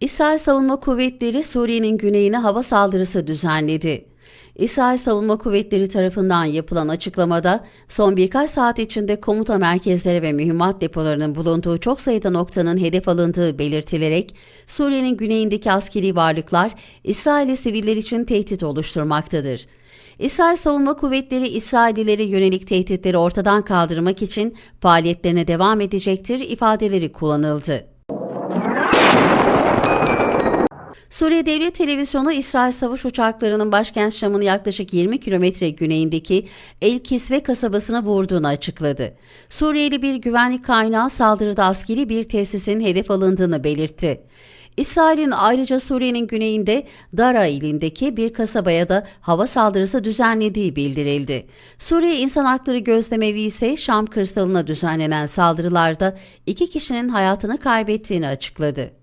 İsrail Savunma Kuvvetleri Suriye'nin güneyine hava saldırısı düzenledi. İsrail Savunma Kuvvetleri tarafından yapılan açıklamada son birkaç saat içinde komuta merkezleri ve mühimmat depolarının bulunduğu çok sayıda noktanın hedef alındığı belirtilerek Suriye'nin güneyindeki askeri varlıklar İsrail'li siviller için tehdit oluşturmaktadır. İsrail Savunma Kuvvetleri İsraillilere yönelik tehditleri ortadan kaldırmak için faaliyetlerine devam edecektir ifadeleri kullanıldı. Suriye Devlet Televizyonu İsrail savaş uçaklarının başkent Şam'ın yaklaşık 20 kilometre güneyindeki El Kisve kasabasına vurduğunu açıkladı. Suriyeli bir güvenlik kaynağı saldırıda askeri bir tesisin hedef alındığını belirtti. İsrail'in ayrıca Suriye'nin güneyinde Dara ilindeki bir kasabaya da hava saldırısı düzenlediği bildirildi. Suriye İnsan Hakları Gözlemevi ise Şam kırsalına düzenlenen saldırılarda iki kişinin hayatını kaybettiğini açıkladı.